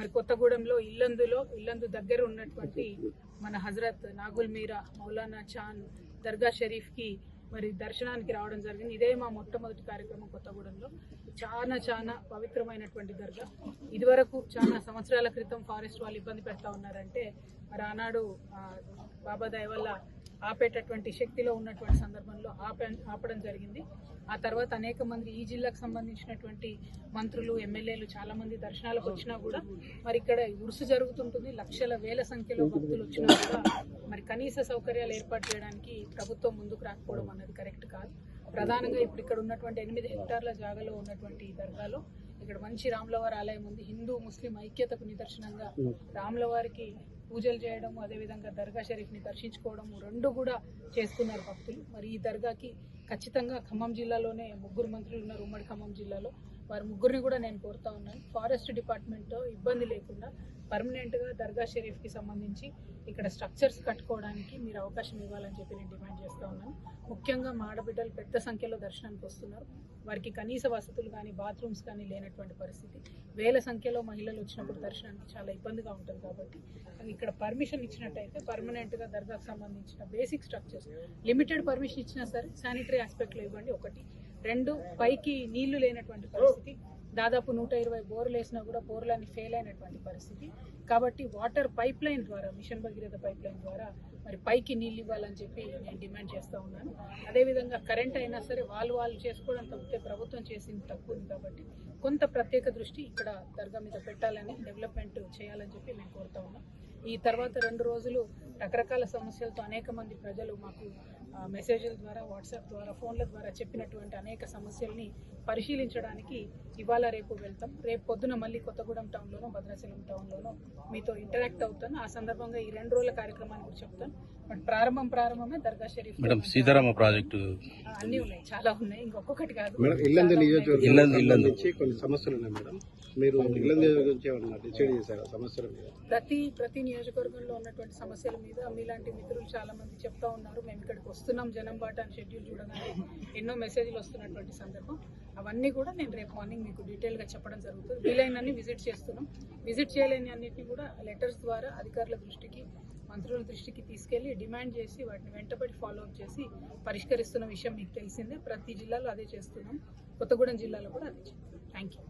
మరి కొత్తగూడెంలో ఇల్లందులో ఇల్లందు దగ్గర ఉన్నటువంటి మన హజరత్ నాగుల్ మీరా మౌలానా చాన్ దర్గా షరీఫ్కి మరి దర్శనానికి రావడం జరిగింది. ఇదే మా మొట్టమొదటి కార్యక్రమం కొత్తగూడెంలో. చాలా చాలా పవిత్రమైనటువంటి దర్గా. ఇదివరకు చాలా సంవత్సరాల క్రితం ఫారెస్ట్ వాళ్ళు ఇబ్బంది పెడతా ఉన్నారంటే మరి ఆనాడు బాబా దయ వల్ల ఆపేటటువంటి శక్తిలో ఉన్నటువంటి సందర్భంలో ఆప ఆపడం జరిగింది. ఆ తర్వాత అనేక మంది ఈ జిల్లాకు సంబంధించినటువంటి మంత్రులు ఎమ్మెల్యేలు చాలా మంది దర్శనాలకు వచ్చినా కూడా మరి ఇక్కడ ఉరుసు జరుగుతుంటుంది. లక్షల వేల సంఖ్యలో భక్తులు వచ్చినా కూడా మరి కనీస సౌకర్యాలు ఏర్పాటు చేయడానికి ప్రభుత్వం ముందుకు రాకపోవడం అన్నది కరెక్ట్ కాదు. ప్రధానంగా ఇప్పుడు ఇక్కడ ఉన్నటువంటి ఎనిమిది హెక్టార్ల జాగాలో ఉన్నటువంటి దర్గాలో ఇక్కడ మంచి రాములవారి ఆలయం ఉంది. హిందూ ముస్లిం ఐక్యతకు నిదర్శనంగా రాములవారికి పూజలు చేయడం అదేవిధంగా దర్గా షరీఫ్ని దర్శించుకోవడం రెండు కూడా చేస్తున్నారు భక్తులు. మరి ఈ దర్గాకి ఖచ్చితంగా ఖమ్మం జిల్లాలోనే ముగ్గురు మంత్రులు ఉన్నారు ఉమ్మడి ఖమ్మం జిల్లాలో. వారి ముగ్గురిని కూడా నేను కోరుతా ఉన్నాను. ఫారెస్ట్ డిపార్ట్మెంట్తో ఇబ్బంది లేకుండా పర్మనెంట్గా దర్గా షరీఫ్కి సంబంధించి ఇక్కడ స్ట్రక్చర్స్ కట్టుకోవడానికి మీరు అవకాశం ఇవ్వాలని చెప్పి నేను డిమాండ్ చేస్తూ ఉన్నాను. ముఖ్యంగా మా ఆడబిడ్డలు పెద్ద సంఖ్యలో దర్శనానికి వస్తున్నారు. వారికి కనీస వసతులు కానీ బాత్రూమ్స్ కానీ లేనటువంటి పరిస్థితి. వేల సంఖ్యలో మహిళలు వచ్చినప్పుడు దర్శనానికి చాలా ఇబ్బందిగా ఉంటుంది కాబట్టి ఇక్కడ పర్మిషన్ ఇచ్చినట్టయితే పర్మనెంట్గా దర్గాకు సంబంధించిన బేసిక్ స్ట్రక్చర్స్. లిమిటెడ్ పర్మిషన్ ఇచ్చినా సరే శానిటరీ ఆస్పెక్ట్లో ఇవ్వండి ఒకటి. రెండు పైకి నీళ్ళు లేనటువంటి పరిస్థితి. దాదాపు నూట ఇరవై బోర్లు వేసినా కూడా బోర్లన్నీ ఫెయిల్ అయినటువంటి పరిస్థితి. కాబట్టి వాటర్ పైప్ లైన్ ద్వారా మిషన్ భగీరథ పైప్ లైన్ ద్వారా మరి పైకి నీళ్ళు ఇవ్వాలని చెప్పి నేను డిమాండ్ చేస్తూ ఉన్నాను. అదేవిధంగా కరెంట్ అయినా సరే వాళ్ళు వాళ్ళు చేసుకోవడం తప్పితే ప్రభుత్వం చేసింది తక్కువ ఉంది కాబట్టి కొంత ప్రత్యేక దృష్టి ఇక్కడ దర్గా మీద పెట్టాలని డెవలప్మెంట్ చేయాలని చెప్పి మేము కోరుతా ఉన్నాం. ఈ తర్వాత రెండు రోజులు రకరకాల సమస్యలతో అనేక మంది ప్రజలు మాకు మెసేజ్ల ద్వారా వాట్సాప్ ద్వారా ఫోన్ల ద్వారా చెప్పినటువంటి అనేక సమస్యల్ని పరిశీలించడానికి ఇవాళ రేపు వెళ్తాం. రేపు పొద్దున మళ్ళీ కొత్తగూడెం టౌన్లోనో భద్రాచలం టౌన్లోనో మీతో ఇంటరాక్ట్ అవుతాను. ఆ సందర్భంగా ఈ రెండు రోజుల కార్యక్రమాన్ని కూడా చెప్తాను. బట్ ప్రారంభం ప్రారంభమే దర్గా షరీఫ్ మేడం సీతారామ ప్రాజెక్టు. అన్నీ ఉన్నాయి. చాలా ఉన్నాయి. ఇంకొకటి కాదు. కొన్ని సమస్యలు ఉన్నాయి మేడం. మీరు నియోజకవర్గం ఏమన్నా డిసైడ్ చేశారా సమస్యల మీద? ప్రతి ప్రతి నియోజకవర్గంలో ఉన్నటువంటి సమస్యల మీద మీలాంటి మిత్రులు చాలా మంది చెప్తా ఉన్నారు. మేము ఇక్కడికి వస్తున్నాం జనం బాట అని షెడ్యూల్ చూడగానే ఎన్నో మెసేజ్లు వస్తున్నటువంటి సందర్భం. అవన్నీ కూడా నేను రేపు మార్నింగ్ మీకు డీటెయిల్గా చెప్పడం జరుగుతుంది. వీలైనన్ని విజిట్ చేస్తున్నాం. విజిట్ చేయలేని అన్నిటిని కూడా లెటర్స్ ద్వారా అధికారుల దృష్టికి మంత్రుల దృష్టికి తీసుకెళ్ళి డిమాండ్ చేసి వాటిని వెంటబడి ఫాలో అప్ చేసి పరిష్కరిస్తున్న విషయం మీకు తెలిసిందే. ప్రతి జిల్లాలో అదే చేస్తున్నాం. కొత్తగూడెం జిల్లాలో కూడా అదే థ్యాంక్ యూ